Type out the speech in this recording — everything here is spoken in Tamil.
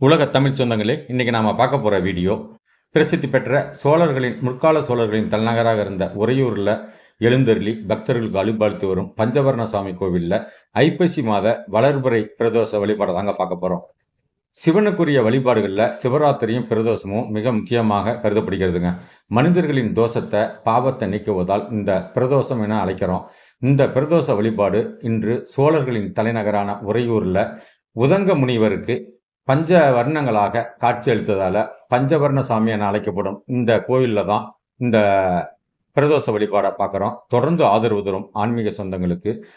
உலக தமிழ் சொந்தங்களே இன்றைக்கி நாம் பார்க்க போகிற வீடியோ பிரசித்தி பெற்ற சோழர்களின் முற்கால சோழர்களின் தலைநகராக இருந்த உறையூரில் எழுந்தருளி பக்தர்களுக்கு அலுபாலித்து வரும் பஞ்சவர்ண சாமி கோவிலில் ஐப்பசி மாத வளர்புறை பிரதோஷ வழிபாடை தாங்க பார்க்க போகிறோம் சிவனுக்குரிய வழிபாடுகளில் சிவராத்திரியும் பிரதோஷமும் மிக முக்கியமாக கருதப்படுகிறதுங்க. மனிதர்களின் தோஷத்தை பாவத்தை நீக்குவதால் இந்த பிரதோஷம் என அழைக்கிறோம். இந்த பிரதோஷ வழிபாடு இன்று சோழர்களின் தலைநகரான உறையூரில் உதங்க முனிவருக்கு பஞ்ச வர்ணங்களாக காட்சியளித்ததால பஞ்சவர்ண சாமி என அழைக்கப்படும் இந்த கோயிலில் தான் இந்த பிரதோஷ வழிபாடை பார்க்குறோம் தொடர்ந்து ஆதரவு தரும் ஆன்மீக சொந்தங்களுக்கு.